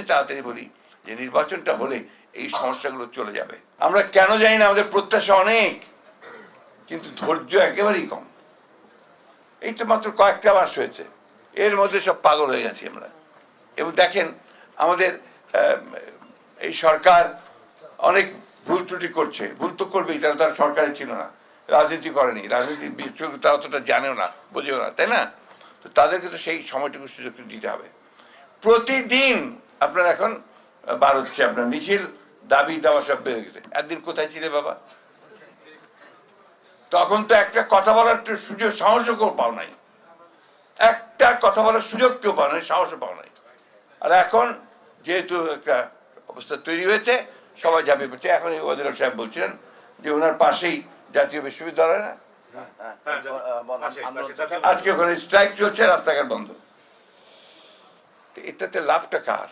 জন্যই তাড়াতাড়ি বলি যে নির্বাচনটা হলে এই সমস্যাগুলো চলে যাবে। আমরা কেন জানি না, আমাদের প্রত্যাশা অনেক, কিন্তু ধৈর্য একেবারেই কম। এই তো মাত্র কয়েকটা মাস হয়েছে। এর মধ্যে সব পাগল হয়ে গেছি আমরা। এবং দেখেন, আমাদের এই সরকার অনেক ভুল ত্রুটি করছে। ভুল তো করবেই, তারা তার সরকারে ছিল না। রাজনীতি করেনি। রাজনীতি বিষয়গুলো তারা অতটা জানেও না, বোঝেও না, তাই না? তো তাদেরকে তো সেই সময়টুকু সুযোগ দিতে হবে। প্রতিদিন আপনার এখন বার হচ্ছে আপনার মিছিল, দাবি দাওয়া সব বেড়ে গেছে। একদিন কোথায় ছিলে বাবা? তখন তো একটা কথা বলার সুযোগ, সাহসও কেউ পাও নাই। একটা কথা বলার সুযোগ কেউ পাও নাই, সাহসও পাও নাই। আর এখন যেহেতু একটা অবস্থা তৈরি হয়েছে, সবাই যাবে পড়ছে। এখন ওয়াজির সাহেব বলছিলেন যে ওনার পাশেই জাতীয় বিশ্ববিদ্যালয়, না? আজকে ওখানে স্ট্রাইক চলছে, রাস্তাঘাট বন্ধ। এটাতে লাভটা কার?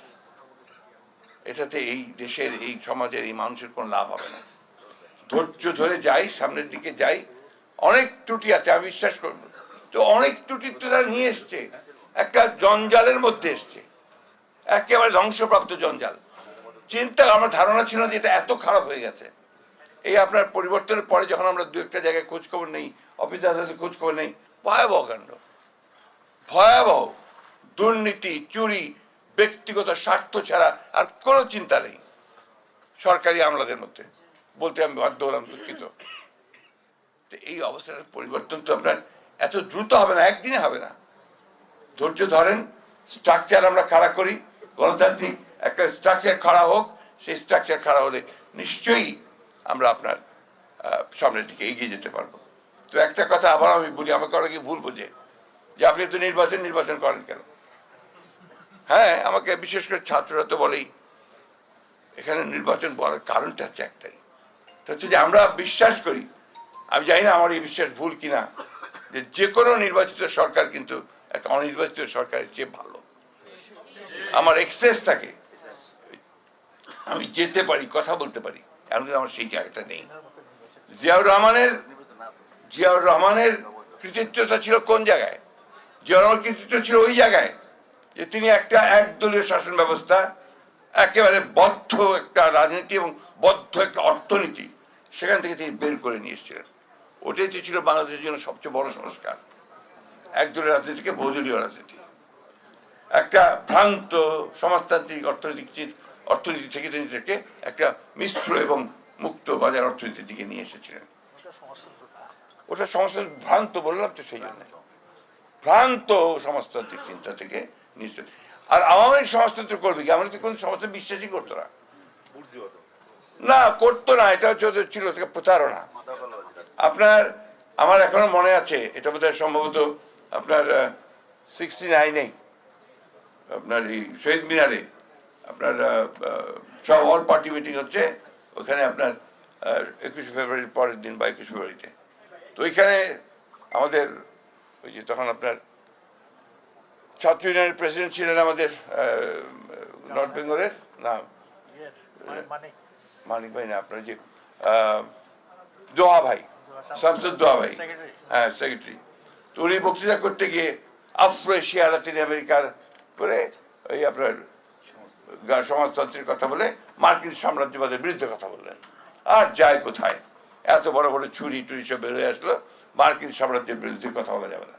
এটাতে এই দেশের, এই সমাজের, এই মানুষের কোনো লাভ হবে না। ধৈর্য ধরে যাই, সামনের দিকে যাই। অনেক ত্রুটি আছে, আমি বিশ্বাস করব তো অনেক ত্রুটি তো তারা নিয়ে এসছে। একটা জঞ্জালের মধ্যে এসছে। একেবারে ধ্বংসপ্রাপ্ত জঞ্জাল। চিন্তা আমার ধারণা ছিল যে এটা এত খারাপ হয়ে গেছে। এই আপনার পরিবর্তনের পরে যখন আমরা দু একটা জায়গায় খোঁজখবর নেই, অফিস আদালতে খোঁজ খবর নেই, ভয়াবহ কাণ্ড। ভয়াবহ দুর্নীতি, চুরি ব্যক্তিগত স্বার্থ ছাড়া আর কোনো চিন্তা নেই। সরকারি আমলাদের মধ্যে। বলতে আমি বাধ্য হলাম দুঃখিত। তো এই অবস্থার পরিবর্তন তো আপনার এত দ্রুত হবে না, একদিনে হবে না। ধৈর্য ধরেন স্ট্রাকচার আমরা খাড়া করি। গণতান্ত্রিক একটা স্ট্রাকচার খাড়া হোক, সেই স্ট্রাকচার খাড়া হলে নিশ্চয়ই আমরা আপনার সামনের দিকে এগিয়ে যেতে পারব। তো একটা কথা আবার আমি বলি, আমাকে অনেকে ভুল বোঝে যে আপনি তো নির্বাচন নির্বাচন করেন কেন? হ্যাঁ আমাকে বিশেষ করে ছাত্ররা তো বলেই। এখানে নির্বাচন বলার কারণটা হচ্ছে একটাই। হচ্ছে যে আমরা বিশ্বাস করি, আমি জানি না আমার এই বিশ্বাস ভুল কিনা, যে যে কোনো নির্বাচিত সরকার কিন্তু একটা অনির্বাচিত সরকারের চেয়ে ভালো। আমার এক্সেস থাকে, আমি যেতে পারি, কথা বলতে পারি এমন কিন্তু আমার সেই জায়গাটা নেই। জিয়াউর রহমানের জিয়াউর রহমানের কৃতিত্বতা ছিল কোন জায়গায়? জিয়াউর রহমানের কৃতিত্ব ছিল ওই জায়গায়। যে তিনি একটা একদলীয় শাসন ব্যবস্থা একেবারে বদ্ধ একটা রাজনীতি এবং বদ্ধ একটা অর্থনীতি সেখান থেকে তিনি বের করে নিয়ে এসেছিলেন। ওটাই তো ছিল বাংলাদেশের জন্য সবচেয়ে বড় সংস্কার। একদলীয় রাজনীতিকে বহুদলীয় রাজনীতি। একটা ভ্রান্ত সমাজতান্ত্রিক অর্থনৈতিক অর্থনীতি থেকে তিনি থেকে একটা মিশ্র এবং মুক্ত বাজার অর্থনীতির দিকে নিয়ে এসেছিলেন। ওটা সমস্ত ভ্রান্ত বললাম তো সেই জন্য। ভ্রান্ত সমাজতান্ত্রিক চিন্তা থেকে নিশ্চয়। আর আওয়ামী লীগ সমাজতন্ত্র করবে কি? আমরা তো কোন সমাজে বিশ্বাসই করতো না। না করতো না এটা হচ্ছে ওদের ছিল প্রতারণা। আপনার আমার এখনও মনে আছে এটা বোধহয় সম্ভবত আপনার সিক্সটি নাইনেই আপনার এই শহীদ মিনারে আপনার সব অল পার্টি মিটিং হচ্ছে ওখানে আপনার একুশে ফেব্রুয়ারির পরের দিন বা একুশে ফেব্রুয়ারিতে। তো ওইখানে আমাদের ওই যে তখন আপনার ছাত্র ইউনিয়নের প্রেসিডেন্ট ছিলেন আমাদের নর্থ বেঙ্গলের না। মানে মানিক ভাই না আপনার যে দোহা ভাই শামসুদ দোহা ভাই। হ্যাঁ সেক্রেটারি তো উনি বক্তৃতা করতে গিয়ে আফ্রো এশিয়া লাতিন আমেরিকার করে ওই আপনার সমাজতন্ত্রের কথা বলে মার্কিন সাম্রাজ্যবাদের বিরুদ্ধে কথা বললেন। আর যায় কোথায়? এত বড় বড় ছুরি টুরি সব বেরোয় আসলো মার্কিন সাম্রাজ্যের বিরুদ্ধে কথা বলা যাবে না।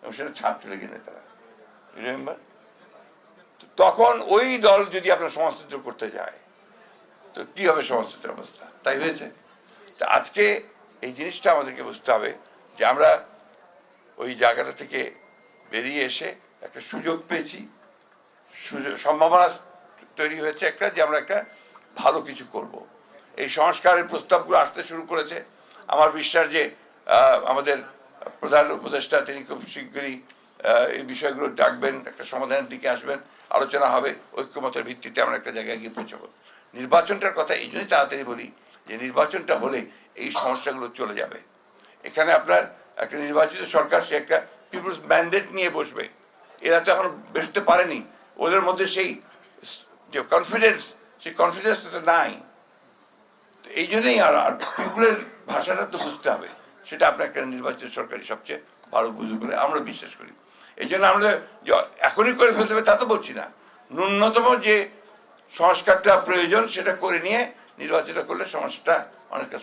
এবং সেটা ছাত্রলীগের নেতারা। রিমেম্বার তখন ওই দল যদি আপনার সমাজতন্ত্র করতে যায়, তো কি হবে সমাজতন্ত্রের অবস্থা? তাই হয়েছে? তা আজকে এই জিনিসটা আমাদেরকে বুঝতে হবে যে আমরা ওই জায়গাটা থেকে বেরিয়ে এসে একটা সুযোগ পেয়েছি। সুযোগ, সম্ভাবনা তৈরি হয়েছে একটা যে আমরা একটা ভালো কিছু করব। এই সংস্কারের প্রস্তাবগুলো আসতে শুরু করেছে। আমার বিশ্বাস যে আমাদের প্রধান উপদেষ্টা তিনি খুব শীঘ্রই এই বিষয়গুলো ডাকবেন, একটা সমাধানের দিকে আসবেন। আলোচনা হবে, ঐক্যমতের ভিত্তিতে আমরা একটা জায়গায় গিয়ে পৌঁছাবো। নির্বাচনটার কথা এই জন্যই তাড়াতাড়ি বলি যে, নির্বাচনটা হলে এই সমস্যাগুলো চলে যাবে। এখানে আপনার একটা নির্বাচিত সরকার, সে একটা পিপুলস ম্যান্ডেট নিয়ে বসবে। এরা তো এখন বসতে পারেনি। ওদের মধ্যে সেই যে কনফিডেন্স সেই কনফিডেন্স তো নাই। এই জন্যই আর পিপুলের ভাষাটা তো বুঝতে হবে। সেটা আপনার একটা নির্বাচিত সরকারি সবচেয়ে ভালো বুঝুক আমরা বিশ্বাস করি। এই জন্য আমাদের এখনই করে ফেলতে হবে, তা তো বলছি না। ন্যূনতম যে সংস্কারটা প্রয়োজন, সেটা করে নিয়ে নির্বাচিত করলে সমস্যাটা অনেকটা